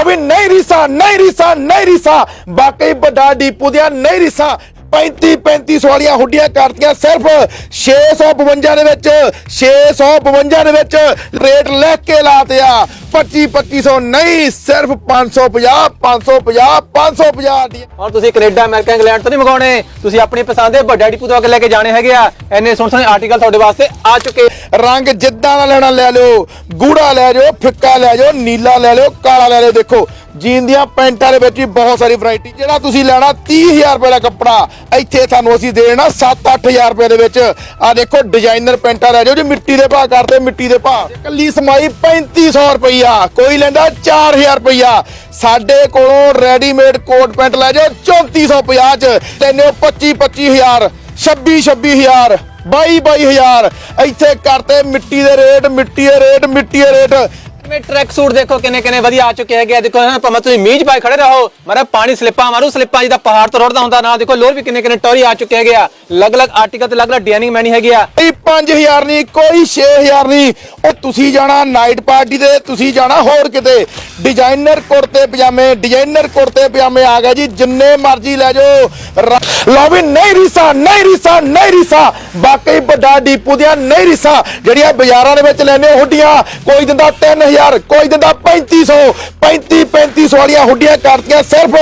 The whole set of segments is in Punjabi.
ਲਓ ਵੀ ਨਹੀਂ ਰੀਸਾ ਨਹੀਂ ਰੀਸਾ ਨਹੀਂ ਰੀਸਾ। ਬਾਕੀ ਵੱਡਾ ਡੀਪੂ ਦੀਆਂ ਨਹੀਂ ਰੀਸਾ। 35 3500 ਵਾਲੀਆਂ ਹੁੱਡੀਆਂ ਕਰਤੀਆਂ ਸਿਰਫ 652 ਦੇ ਵਿੱਚ 652 ਦੇ ਵਿੱਚ ਰੇਟ ਲੈ ਕੇ ਲਾਤੇ ਆ। 25 2500 ਨਹੀਂ ਸਿਰਫ 550 550 550 ਦੀਆਂ। ਔਰ ਤੁਸੀਂ ਕੈਨੇਡਾ ਅਮਰੀਕਾ ਇੰਗਲੈਂਡ ਤੋਂ ਨਹੀਂ ਮੰਗਾਉਣੇ। ਤੁਸੀਂ ਆਪਣੀ ਪਸੰਦ ਦੇ ਵੱਡਾ ਡਿਪੂ ਤੋਂ ਅੱਗੇ ਲੈ ਕੇ ਜਾਣੇ ਹੈਗੇ ਆ। ਐਨੇ ਸੋਹਣੇ ਸੋਹਣੇ ਆਰਟੀਕਲ ਤੁਹਾਡੇ ਵਾਸਤੇ ਆ ਚੁੱਕੇ। ਰੰਗ ਜਿੱਦਾਂ ਦਾ ਲੈਣਾ ਲੈ ਲਿਓ ਗੂੜਾ ਲੈ ਲਿਓ ਫਿੱਕਾ ਲੈ ਲਿਓ ਨੀਲਾ ਲੈ ਲਿਓ ਕਾਲਾ ਲੈ ਲਿਓ। ਦੇਖੋ ਜੀਨ ਦੀਆਂ ਪੈਂਟਾਂ ਦੇ ਵਿੱਚ ਵੀ ਬਹੁਤ ਸਾਰੀ ਵੈਰਾਈਟੀ ਜਿਹੜਾ ਤੁਸੀਂ ਲੈਣਾ 30000 ਰੁਪਏ ਦਾ ਕੱਪੜਾ, ਇੱਥੇ ਤੁਹਾਨੂੰ ਅਸੀਂ ਦੇਣਾ 7-8000 ਰੁਪਏ ਦੇ ਵਿੱਚ। ਆ ਦੇਖੋ ਡਿਜ਼ਾਈਨਰ ਪੈਂਟਾਂ ਲੈ ਜਾਓ ਜੀ, ਮਿੱਟੀ ਦੇ ਭਾਅ ਕਰਦੇ, ਮਿੱਟੀ ਦੇ ਭਾਅ। ਕੱਲੀ ਸਮਾਈ 3500 ਰੁਪਈਆ, ਕੋਈ ਲੈਂਦਾ 4000 ਰੁਪਈਆ। ਸਾਡੇ ਕੋਲੋਂ ਰੈਡੀਮੇਡ ਕੋਟ ਪੈਂਟ ਲੈ ਜਾਓ 3450 ਚ। ਤੈਨੂੰ 25 25000 26 26000 22 22000 ਇੱਥੇ ਕਰਤੇ ਮਿੱਟੀ ਦੇ ਰੇਟ, ਮਿੱਟੀ ਦੇ ਰੇਟ, ਮਿੱਟੀ ਦੇ ਰੇਟ। ਮੇ ਟਰੈਕ ਸੂਟ ਦੇਖੋ, ਕਿੰਨੇ ਕਿੰਨੇ ਵਧੀਆ ਆ ਚੁੱਕੇ ਹੈਗੇ ਦੇਖੋ ਨਾ ਭਾਵੇਂ ਤੁਸੀਂ ਮੀਂਹ 'ਚ ਖੜੇ ਰਹੋ ਮਾਰਾ ਪਾਣੀ ਸਲਿੱਪਾਂ ਮਾਰੂ, ਸਲਿੱਪਾਂ ਜਿਹਦਾ ਪਹਾੜ ਤੋਂ ਰੁੜਦਾ ਹੁੰਦਾ ਨਾ ਦੇਖੋ, ਲੋਰ ਵੀ ਕਿੰਨੇ ਕਿੰਨੇ ਟੌਰੀ ਆ ਚੁੱਕੇ ਹੈਗੇ ਆ। ਅਲੱਗ-ਅਲੱਗ ਆਰਟੀਕਲ ਤੇ ਅਲੱਗ-ਅਲੱਗ ਡਿਜ਼ਾਈਨਿੰਗ ਮੈਨੀ ਹੈਗੀ ਆ। ਕੋਈ 5000 ਨਹੀਂ, ਕੋਈ 6000 ਨਹੀਂ। ਉਹ ਤੁਸੀਂ ਜਾਣਾ ਨਾਈਟ ਪਾਰਟੀ ਤੇ, ਤੁਸੀਂ ਜਾਣਾ ਹੋਰ ਕਿਤੇ। ਡਿਜ਼ਾਈਨਰ ਕੁੜਤੇ ਪਜਾਮੇ ਡਿਜ਼ਾਈਨਰ ਕੁੜਤੇ ਪਜਾਮੇ ਆ ਗਏ ਜੀ, ਜਿੰਨੇ ਮਰਜ਼ੀ ਲੈ ਜਾਓ। ਰ- ਲਓ ਵੀ ਨਹੀਂ ਰੀਸਾ ਨਹੀਂ ਰੀਸਾ ਨਹੀਂ ਰੀਸਾ। ਬਾਕੀ ਵੱਡਾ ਡੀਪੂ ਦੀਆਂ ਨਹੀਂ ਰੀਸਾ, ਜਿਹੜੀਆਂ ਬਾਜ਼ਾਰਾਂ ਦੇ ਵਿੱਚ ਲੈਣੇ ਹੁੱਡੀਆਂ, ਕੋਈ ਦਿੰਦਾ 3000 ਕੋਈ ਦਿੰਦਾ 3500 35 3500 ਵਾਲੀਆਂ ਹੁੱਡੀਆਂ ਕਰਤੀਆਂ ਸਿਰਫ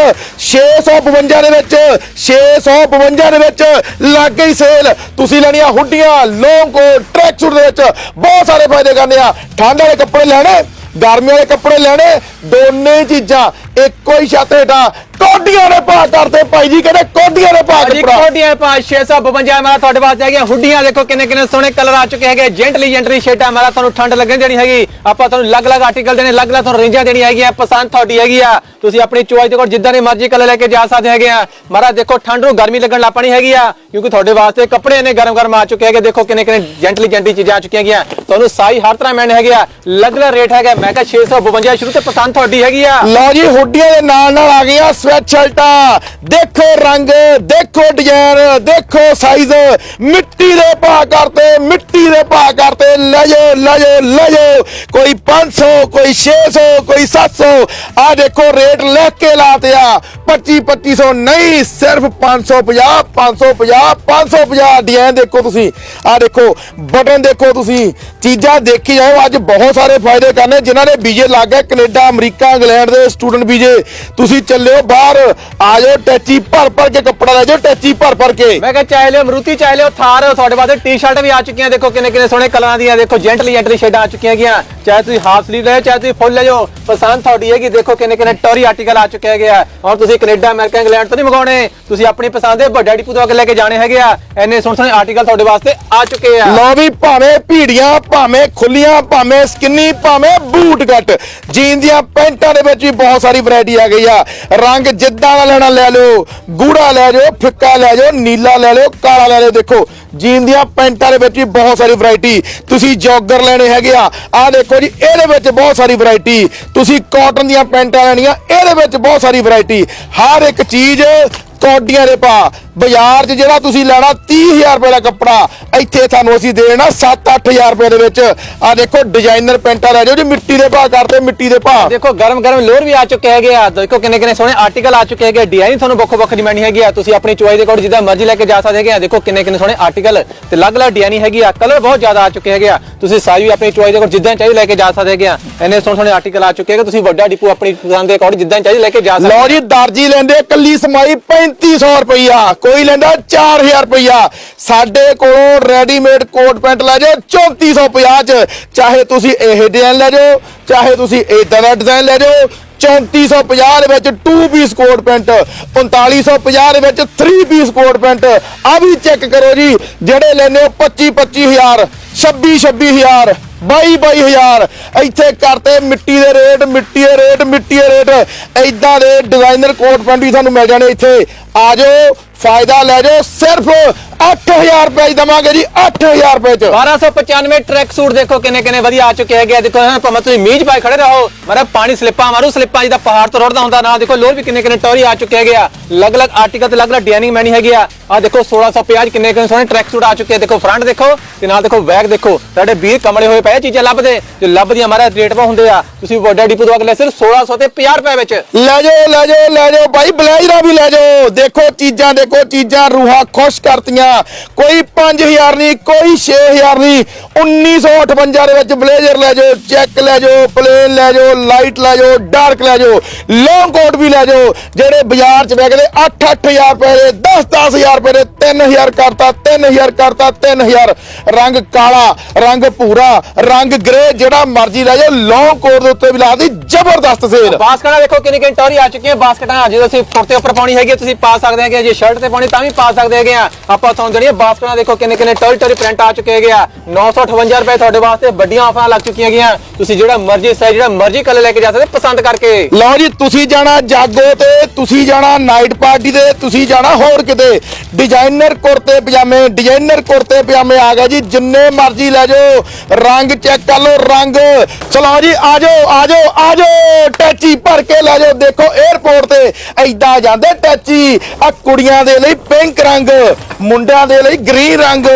652 ਦੇ ਵਿੱਚ 652 ਦੇ ਵਿੱਚ ਲੱਗ ਗਈ ਸੇਲ। ਤੁਸੀਂ ਲੈਣੀਆਂ ਹੁੱਡੀਆਂ, ਲੌਂਗ ਕੋਟ ਟਰੈਕ ਸੂਟ ਦੇ ਵਿੱਚ ਬਹੁਤ ਸਾਰੇ ਫਾਇਦੇ ਕਰਨੇ ਆ। ਠੰਡ ਵਾਲੇ ਕੱਪੜੇ ਲੈਣੇ, ਗਰਮੀ ਵਾਲੇ ਕੱਪੜੇ ਲੈਣੇ ਦੋਨੇ ਚੀਜ਼ਾਂ ਇੱਕੋ ਹੀ ਛੱਤ ਹੇਠਾਂ ਕੋਡੀਆਂ ਨੇ ਪਾ ਕਰਦੇ ਭਾਈ ਜੀ ਕਹਿੰਦੇ ਕੋਡੀਆਂ ਨੇ ਪਾ ਜੀ ਕੱਪੜਾ ਕੋਟੀਆਂ ਪਾ 652 ਮਾਰਾ ਤੁਹਾਡੇ ਵਾਸਤੇ ਹੈਗੀਆਂ। ਹੁੱਡੀਆਂ ਦੇਖੋ ਕਿੰਨੇ ਕਿੰਨੇ ਸੋਹਣੇ ਕਲਰ ਆ ਚੁੱਕੇ ਹੈਗੇ। ਜੈਂਟਲੀ ਜੈਂਟਰੀ ਸ਼ੇਡਾਂ ਮਾਰਾ ਤੁਹਾਨੂੰ ਠੰਡ ਲੱਗਣ ਦੇਣੀ ਹੈਗੀ। ਆਪਾਂ ਤੁਹਾਨੂੰ ਅਲੱਗ-ਅਲੱਗ ਆਰਟੀਕਲ ਦੇਣੇ ਅਲੱਗ-ਅਲੱਗ ਤੁਹਾਨੂੰ ਰੇਂਜਾਂ ਦੇਣੀ ਹੈਗੀਆਂ। ਪਸੰਦ ਤੁਹਾਡੀ ਹੈਗੀ ਆ। ਤੁਸੀਂ ਆਪਣੀ ਚੋਇਸ ਦੇ ਕੋਲ ਜਿੱਦਾਂ ਦੀ ਮਰਜ਼ੀ ਕਲਰ ਲੈ ਕੇ ਜਾ ਸਕਦੇ ਹੈਗੇ ਆ। ਮਾਰਾ ਦੇਖੋ ਠੰਡ ਨੂੰ ਗਰਮੀ ਲੱਗਣ ਲੱਪਣੀ ਹੈਗੀ ਆ ਕਿਉਂਕਿ ਤੁਹਾਡੇ ਵਾਸਤੇ ਕੱਪੜੇ ਨੇ ਗਰਮ-ਗਰਮ ਆ ਚੁੱਕੇ ਹੈਗੇ। ਦੇਖੋ ਕਿੰਨੇ ਕਿੰਨੇ ਜੈਂਟਲੀ ਜੈਂਟਲੀ ਚੀਜ਼ਾਂ ਆ ਚੁੱਕੀਆਂ ਹੈਗੀਆਂ। ਤੁਹਾਨੂੰ ਸਾਈ ਹਰ ਤਰ੍ਹਾਂ ਮੈਨ ਹੈਗੇ ਆ। ਅਲੱਗ-ਅਲੱਗ ਰੇਟ ਹੈਗਾ। ਮੈਂ ਕਿਹਾ 652 ਸ਼ੁਰੂ ਤੇ ਪਸੰਦ ਤੁਹਾਡੀ ਹੈਗੀ ਆ। ਲਓ ਜੀ, ਹੁੱਡੀਆਂ ਦੇ ਨਾਲ ਨਾਲ ਆ ਗਈਆਂ ਸਵੈਟ ਸ਼ਰਟਾਂ। ਦੇਖੋ ਰੰਗ, ਦੇਖੋ ਡਿਜ਼ਾਈਨ ਦੇਖੋ ਸਾਈਜ਼ ਮਿੱਟੀ ਦੇ ਭਾਅ ਕਰਤੇ, ਮਿੱਟੀ ਦੇ ਭਾਅ ਕਰਤੇ। ਲੈ ਜਾਓ ਲੈ ਜਾਓ ਲੈ ਜਾਓ। ਕੋਈ 500 ਕੋਈ 600 ਕੋਈ 700 ਆ ਦੇਖੋ, ਰੇਟ ਲਿਖ ਕੇ ਲਾਤੇ ਆ। 25 2500 ਨਹੀਂ, ਸਿਰਫ 550 550 550 ਡਿਜ਼ਾਈਨ ਦੇਖੋ ਤੁਸੀਂ। ਆ ਦੇਖੋ ਬਟਨ ਦੇਖੋ ਤੁਸੀਂ। ਚੀਜ਼ਾਂ ਦੇਖੀ ਜਾਓ, ਅੱਜ ਬਹੁਤ ਸਾਰੇ ਫਾਇਦੇ ਕਰਨੇ। ਜਿਨ੍ਹਾਂ ਨੇ ਵੀਜ਼ੇ ਲੱਗ ਗਏ ਕੈਨੇਡਾ ਅਮਰੀਕਾ, ਇੰਗਲੈਂਡ ਦੇ ਸਟੂਡੈਂਟ ਵੀਜ਼ੇ ਤੁਸੀਂ ਚੱਲਿਓ ਬਾਹਰ, ਆ ਜਾਓ ਟੈਚੀ ਭਰ ਭਰ ਕੇ ਕੱਪੜਾ ਲੈ ਜਾਓ, ਟੈਚੀ ਭਰ ਭਰ ਕੇ। ਮੈਂ ਕਿਹਾ ਚਾਹ ਲਿਓ ਮਰੂਤੀ ਚਾਹ ਲਿਓ, ਥਾਰ, ਤੁਹਾਡੇ ਵਾਸਤੇ ਟੀ-ਸ਼ਰਟ ਵੀ ਆ ਚੁੱਕੀਆਂ, ਦੇਖੋ ਕਿੰਨੇ ਕਿੰਨੇ ਸੋਹਣੇ ਕਲਰਾਂ ਦੀਆਂ, ਦੇਖੋ ਜੈਂਟਲੀ ਜੈਂਟਲੀ ਸ਼ੇਡਾਂ ਆ ਚੁੱਕੀਆਂ ਹੈਗੀਆਂ ਚਾਹੇ ਤੁਸੀਂ ਹਾਫ ਸਲੀਵ ਲੈ ਚਾਹੇ ਤੁਸੀਂ ਫੁੱਲ ਲੈ ਜਾਓ ਪਸੰਦ ਤੁਹਾਡੀ ਹੈਗੀ ਦੇਖੋ ਕਿੰਨੇ ਕਿੰਨੇ ਟੌਰੀ ਆਰਟੀਕਲ ਆ ਚੁੱਕੇ ਹੈਗੇ ਆ। ਔਰ ਤੁਸੀਂ ਕੈਨੇਡਾ ਅਮਰੀਕਾ ਇੰਗਲੈਂਡ ਤੋਂ ਨਹੀਂ ਮੰਗਾਉਣੇ। ਤੁਸੀਂ ਆਪਣੀ ਪਸੰਦ ਦੇ ਵੱਡਾ ਡਿਪੂ ਤੋਂ ਅੱਗੇ ਲੈ ਕੇ ਜਾਣੇ ਹੈਗੇ ਆ। ਐਨੇ ਸੋਹਣੇ ਸੋਹਣੇ ਆਰਟੀਕਲ ਤੁਹਾਡੇ ਵਾਸਤੇ ਆ ਚੁੱਕੇ ਆ। ਲਓ ਵੀ ਭਾਵੇਂ ਭੀੜੀਆਂ, ਭਾਵੇਂ ਖੁੱਲੀਆਂ, ਭਾਵੇਂ ਸਕਿੰਨੀ ਭਾਵੇਂ ਬੂਟ ਕੱਟ ਜੀਨ ਦੀਆਂ ਪੈਂਟਾਂ ਦੇ ਵਿੱਚ ਵੀ ਬਹੁਤ ਸਾਰੀ ਵੈਰਾਈਟੀ ਆ ਗਈ ਆ। ਰੰਗ ਜਿੱਦਾਂ ਦਾ ਲੈਣਾ ਲੈ ਲਓ, ਗੂੜਾ ਲੈ ਜਾਓ, ਫਿੱਕਾ ਲੈ ਜਾਓ, ਨੀਲਾ ਲੈ ਲਿਓ, ਕਾਲਾ ਲੈ ਲਓ। ਦੇਖੋ ਜੀਨ ਦੀਆਂ ਪੈਂਟਾਂ ਦੇ ਵਿੱਚ ਵੀ ਬਹੁਤ ਸਾਰੀ ਵੈਰਾਈਟੀ ਤੁਸੀਂ ਜੌਗਰ ਲੈਣੇ ਹੈਗੇ ਆ ਆ ਦੇਖੋ ਜੀ, ਇਹਦੇ ਵਿੱਚ ਬਹੁਤ ਸਾਰੀ ਵੈਰਾਈਟੀ ਤੁਸੀਂ ਕਾਟਨ ਦੀਆਂ ਪੈਂਟਾਂ ਲੈਣੀਆਂ, ਇਹਦੇ ਵਿੱਚ ਬਹੁਤ ਸਾਰੀ ਵੈਰਾਈਟੀ ਹਰ ਇੱਕ ਚੀਜ਼ ਕੋਡੀਆਂ ਦੇ ਪਾ ਬਾਜ਼ਾਰ 'ਚ ਜਿਹੜਾ ਤੁਸੀਂ ਲੈਣਾ 30000 ਰੁਪਏ ਦਾ ਕੱਪੜਾ ਇੱਥੇ ਤੁਹਾਨੂੰ ਅਸੀਂ ਦੇਣਾ 7-8000 ਰੁਪਏ ਦੇ ਵਿੱਚ। ਆ ਦੇਖੋ ਡਿਜ਼ਾਈਨਰ ਪੈਂਟਾਂ ਲੈ ਜਾਓ ਜੀ ਮਿੱਟੀ ਦੇ ਭਾਅ ਕਰਦੇ ਮਿੱਟੀ ਦੇ ਭਾਅ। ਦੇਖੋ ਗਰਮ ਗਰਮ ਲੋਰ ਵੀ ਆ ਚੁੱਕੇ ਹੈਗੇ ਆ। ਦੇਖੋ ਕਿੰਨੇ ਕਿੰਨੇ ਸੋਹਣੇ ਆਰਟੀਕਲ ਆ ਚੁੱਕੇ ਹੈਗੇ ਡਿਜ਼ਾਈਨ ਤੁਹਾਨੂੰ ਵੱਖੋ ਵੱਖ ਡਿਮਾਂਡ ਹੈਗੀ ਆ। ਤੁਸੀਂ ਆਪਣੀ ਚੋਇਸ ਦੇ ਕੋਲ ਜਿੱਦਾਂ ਮਰਜ਼ੀ ਲੈ ਕੇ ਜਾ ਸਕਦੇ ਹੈਗੇ ਆ। ਦੇਖੋ ਕਿੰਨੇ ਕਿੰਨੇ ਸੋਹਣੇ ਆਰਟੀਕਲ ਤੇ ਅਲੱਗ-ਅਲੱਗ ਡਿਜ਼ਾਈਨ ਹੈਗੀ ਆ। ਕਲਰ ਬਹੁਤ ਜ਼ਿਆਦਾ ਆ ਚੁੱਕੇ ਹੈਗੇ ਆ। ਤੁਸੀਂ ਸਾਈਜ਼ ਵੀ ਆਪਣੀ ਚੋਇਸ ਦੇ ਕੋਲ ਜਿੱਦਾਂ ਚਾਹੀਏ ਲੈ ਕੇ ਜਾ ਸਕਦੇ ਹੈਗੇ ਆ। ਇੰਨੇ ਸੋਹਣੇ ਸੋਹਣੇ ਆਰਟੀਕਲ ਆ ਚੁੱਕੇ ਹੈਗੇ। ਤੁਸੀਂ ਵੱਡਾ ਡਿਪੂ ਆਪਣੀ ਪਸੰਦ ਦੇ ਅਕੋਰਡ ਜਿੱਦਾਂ ਚਾਹੀਏ ਲੈ ਕੇ ਜਾ ਸਕਦੇ ਲਓ ਜੀ ਦਰਜੀ ਲੈਂਦੇ ਕੱਲੀ ਸਮਾਈ 3500 ਰੁਪਈਆ। ਕੋਈ ਲੈਂਦਾ 4000 ਰੁਪਈਆ। ਸਾਡੇ ਕੋਲੋਂ ਰੈਡੀਮੇਡ ਕੋਟ ਪੈਂਟ ਲੈ ਜਾਓ 3450 ਚ। ਚਾਹੇ ਤੁਸੀਂ ਇਹ ਡਿਜ਼ਾਈਨ ਲੈ ਜਾਓ, ਚਾਹੇ ਤੁਸੀਂ ਇਦਾਂ ਦਾ ਡਿਜ਼ਾਈਨ ਲੈ ਜਾਓ 3450 ਦੇ ਵਿੱਚ 2 ਪੀਸ ਕੋਟ ਪੈਂਟ 4550 ਦੇ ਵਿੱਚ 3 ਪੀਸ ਕੋਟ ਪੈਂਟ ਆ ਵੀ ਚੈੱਕ ਕਰੋ ਜੀ, ਜਿਹੜੇ ਲੈਨੇ ਹੋ 25 25000 26 26000 22 22000 ਇੱਥੇ ਕਰਤੇ ਮਿੱਟੀ ਦੇ ਰੇਟ, ਮਿੱਟੀ ਦੇ ਰੇਟ, ਮਿੱਟੀ ਦੇ ਰੇਟ। ਐਦਾਂ ਦੇ ਡਿਜ਼ਾਈਨਰ ਕੋਟ ਪੈਂਟ ਵੀ ਤੁਹਾਨੂੰ ਮਿਲ ਜਾਣੇ ਇੱਥੇ। ਆ ਜਾਓ, ਫਾਇਦਾ ਲੈ ਜਾਓ, ਸਿਰਫ 8000 ਰੁਪਏ ਦਵਾਂਗੇ ਜੀ 8000 ਰੁਪਏ ਚ। 1295 ਟਰੈਕ ਸੂਟ ਦੇਖੋ ਕਿੰਨੇ ਕਿੰਨੇ ਵਧੀਆ ਆ ਚੁੱਕੇ ਹੈਗੇ ਦੇਖੋ ਨਾ ਭਾਵੇਂ ਤੁਸੀਂ ਮੀਂਹ ਪਾਏ ਖੜੇ ਰਹੋ, ਮਾਰਾ ਪਾਣੀ ਸਲਿੱਪਾਂ ਮਾਰੂ, ਸਲਿੱਪਾਂ ਜਿਹਦਾ ਪਹਾੜ ਤੋਂ ਰੋੜਦਾ ਹੁੰਦਾ ਨਾ ਦੇਖੋ ਲੋਰ ਵੀ ਕਿੰਨੇ ਕਿੰਨੇ ਟੋਰੀ ਆ ਚੁੱਕੇ ਹੈਗੇ ਆ। ਅਲੱਗ-ਅਲੱਗ ਆਰਟੀਕਲ ਤੇ ਅਲੱਗ-ਅਲੱਗ ਡਿਜ਼ਾਈਨਿੰਗ ਮੈਨੀ ਹੈਗੀ ਆ। ਆ ਦੇਖੋ 1650 ਕਿੰਨੇ ਕਿੰਨੇ ਸੋਹਣੇ ਟਰੈਕ ਸੂਟ ਆ ਚੁੱਕੇ ਆ। ਦੇਖੋ ਫਰੰਟ ਦੇਖੋ ਤੇ ਨਾਲ ਦੇਖੋ ਬੈਕ ਦੇਖੋ। ਸਾਡੇ ਵੀਰ ਕਮਲੇ ਹੋਏ ਪਏ ਆ ਚੀਜ਼ਾਂ ਲੱਭਦੇ, ਜੋ ਲੱਭਦੀਆਂ ਮਾਰਾ ਰੇਟ ਪਾ ਹੁੰਦੇ ਆ। ਤੁਸੀਂ ਵੱਡਾ ਡਿਪੂ ਤੋਂ ਅਗਲੇ ਸਿਰ 1600 ਤੇ 50 ਰੁਪਏ ਵਿੱਚ। ਲੈ ਜਾਓ ਲੈ ਜਾਓ ਲੈ ਜਾਓ, ਭਾਈ ਬਲੇਜ਼ਰਾਂ ਵੀ ਲੈ ਜਾਓ। ਦੇਖੋ ਚੀਜ਼ਾਂ ਦੇਖੋ ਚੀਜ਼ਾਂ, ਰੂਹਾਂ ਖੁਸ਼ ਕਰਤੀਆਂ। ਕੋਈ 5000 ਨਹੀਂ, ਕੋਈ 6000 ਨਹੀਂ। 1958 ਦੇ ਵਿੱਚ ਬਲੇਜ਼ਰ ਲੈ ਜਾਓ, ਚੈੱਕ ਲੈ ਜਾਓ, ਪਲੇਨ ਲੈ ਜਾਓ, ਲਾਈਟ ਲੈ ਜਾਓ, ਡਾਰਕ ਲੈ ਜਾਓ ਲੌਂਗ ਕੋਟ ਵੀ ਲੈ ਜਾਓ। ਜਿਹੜੇ ਬਾਜ਼ਾਰ 'ਚ ਵਿਕਦੇ 8-8000 ਰੁਪਏ ਦੇ 10-10000 ਰੁਪਏ ਦੇ 3000 ਕਰਤਾ 3000 ਕਰਤਾ 3000 ਰੰਗ ਕਾਲਾ ਰੰਗ ਭੂਰਾ ਰੰਗ ਗ੍ਰੇ ਜਿਹੜਾ ਮਰਜ਼ੀ ਲੈ ਜਾਓ ਲੌਂਗ ਕੋਟ ਦੇ ਉੱਤੇ ਵੀ ਲਾ ਦੀ ਜ਼ਬਰਦਸਤ ਸੇਲ ਬਾਸਕਟਾਂ ਦੇਖੋ ਕਿੰਨੀ ਕਿੰਨੀ ਟੌਰੀ ਆ ਚੁੱਕੀਆਂ ਬਾਸਕਟਾਂ ਅੱਜ ਤੁਸੀਂ ਕੁੜਤੇ ਉੱਪਰ ਪਾਉਣੀ ਹੈਗੀ ਤੁਸੀਂ ਪਾ ਸਕਦੇ ਹੈਗੇ ਜੇ ਸ਼ਰਟ ਤੇ ਪਾਉਣੀ ਤਾਂ ਵੀ ਪਾ ਸਕਦੇ ਹੈਗੇ ਆ। ਆਪਾਂ ਤੁਹਾਨੂੰ ਦੇਣੀ ਬਾਸਕਟਾਂ ਦੇਖੋ ਕਿੰਨੇ ਕਿੰਨੇ ਟੌਰੀ ਟੌਰੀ ਪ੍ਰਿੰਟ ਆ ਚੁੱਕੇ ਹੈਗੇ ਆ। 958 ਰੁਪਏ ਤੁਹਾਡੇ ਵਾਸਤੇ ਵੱਡੀਆਂ ਆਫਰਾਂ ਲੱਗ ਚੁੱਕੀਆਂ ਹੈਗੀਆਂ। ਤੁਸੀਂ ਜਿਹੜਾ ਮਰਜ਼ੀ ਸਾਈਜ਼ ਜਿਹੜਾ ਮਰਜ਼ੀ ਕਲਰ ਲੈ ਕੇ ਜਾ ਸਕਦੇ ਪਸੰਦ ਕਰਕੇ। ਲਓ ਜੀ ਤੁਸੀਂ ਜਾਣਾ ਜਾਗੋ ਤੇ ਤੁਸੀਂ ਜਾਣਾ ਨਾਈਟ ਪਾਰਟੀ ਤੇ ਤੁਸੀਂ ਜਾਣਾ ਹੋਰ ਕਿਤੇ। ਡਿਜ਼ਾਈਨਰ ਕੁੜਤੇ ਪਜਾਮੇ ਡਿਜ਼ਾਈਨਰ ਕੁੜਤੇ ਪਜਾਮੇ ਆ ਗਏ ਜੀ। ਜਿੰਨੇ ਮਰਜ਼ੀ ਲੈ ਜਾਓ। ਰੰਗ ਚੈੱਕ ਕਰ ਲਓ, ਰੰਗ। ਚਲੋ ਜੀ, ਆ ਜਾਓ ਆ ਜਾਓ ਆ ਜਾਓ। ਟੈਚੀ ਭਰ ਕੇ ਲੈ ਜਾਓ। ਦੇਖੋ 에어ਪੋਰਟ ਤੇ ਐਦਾਂ ਜਾਂਦੇ ਟੈਚੀ। ਆ ਕੁੜੀਆਂ ਦੇ ਲਈ ਪਿੰਕ ਰੰਗ, ਮੁੰਡਿਆਂ ਦੇ ਲਈ ਗ੍ਰੀਨ ਰੰਗ।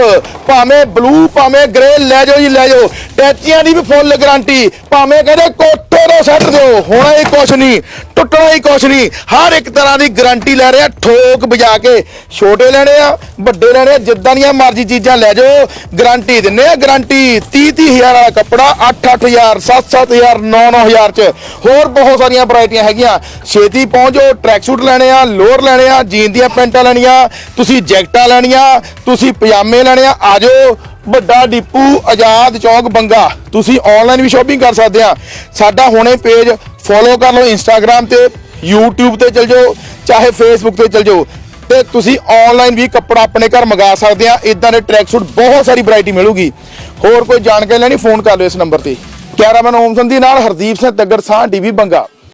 ਭਾਵੇਂ ਬਲੂ ਭਾਵੇਂ ਗ੍ਰੇ ਲੈ ਜਾਓ ਜੀ, ਲੈ ਜਾਓ। ਟੈਚੀਆਂ ਦੀ ਵੀ ਫੁੱਲ ਗਾਰੰਟੀ ਭਾਵੇਂ ਕਹਿੰਦੇ ਕੋਠੇ ਸੱਟ ਦਿਓ। ਹੋਣਾ ਹੀ ਕੁਛ ਨਹੀਂ, ਟੁੱਟਣਾ ਹੀ ਕੁਛ ਨਹੀਂ। ਹਰ ਇੱਕ ਤਰ੍ਹਾਂ ਦੀ ਗਾਰੰਟੀ ਲੈ ਰਿਹਾ, ਠੋਕ ਵਜਾ ਕੇ। ਛੋਟੇ ਲੈਣੇ ਆ, ਵੱਡੇ ਲੈਣੇ ਆ, ਜਿੱਦਾਂ ਦੀਆਂ ਮਰਜ਼ੀ ਚੀਜ਼ਾਂ ਲੈ ਜਾਓ। ਗਾਰੰਟੀ ਦਿੰਨੇ ਆ ਗਾਰੰਟੀ 30 30000 ਵਾਲਾ ਕੱਪੜਾ 8 8000 7 7000 9 9000 ਚ। ਹੋਰ ਬਹੁਤ ਸਾਰੀਆਂ ਵੈਰਾਈਟੀਆਂ ਹੈਗੀਆਂ। ਛੇਤੀ ਪਹੁੰਚੋ ਟਰੈਕ ਸੂਟ ਲੈਣੇ ਆ, ਲੋਅਰ ਲੈਣੇ ਆ, ਜੀਨ ਦੀਆਂ ਪੈਂਟਾਂ ਲੈਣੀਆਂ, ਤੁਸੀਂ ਜੈਕਟਾਂ ਲੈਣੀਆਂ, ਤੁਸੀਂ ਪਜਾਮੇ ਲੈਣੇ ਆ ਆ ਜਾਓ। ਵੱਡਾ ਡਿਪੂ ਆਜ਼ਾਦ ਚੌਕ ਬੰਗਾ। ਤੁਸੀਂ ਆਨਲਾਈਨ ਵੀ ਸ਼ਾਪਿੰਗ ਕਰ ਸਕਦੇ ਆ। ਸਾਡਾ ਹੁਣੇ ਪੇਜ ਫੋਲੋ ਕਰ ਲਓ ਇੰਸਟਾਗ੍ਰam ਤੇ, YouTube ਤੇ ਚਲ ਜਾਓ, ਚਾਹੇ Facebook ਤੇ ਚਲ ਜਾਓ। ਤੇ ਤੁਸੀਂ ਆਨਲਾਈਨ ਵੀ ਕੱਪੜਾ ਆਪਣੇ ਘਰ ਮੰਗਾ ਸਕਦੇ ਆ। ਇਦਾਂ ਦੇ ਟਰੈਕ ਸੂਟ ਬਹੁਤ ਸਾਰੀ ਵੈਰਾਈਟੀ ਮਿਲੂਗੀ। ਹੋਰ ਕੋਈ ਜਾਣਕਾਰੀ ਲੈਣੀ ਫੋਨ ਕਰ ਲਓ ਇਸ ਨੰਬਰ ਤੇ। ਕੈਮਰਾਮੈਨ ਓਮ ਸੰਧੀ ਨਾਲ ਹਰਦੀਪ ਸਿੰਘ ਤੱਗੜ ਸਾਹ ਟੀਵੀ ਬੰਗਾ।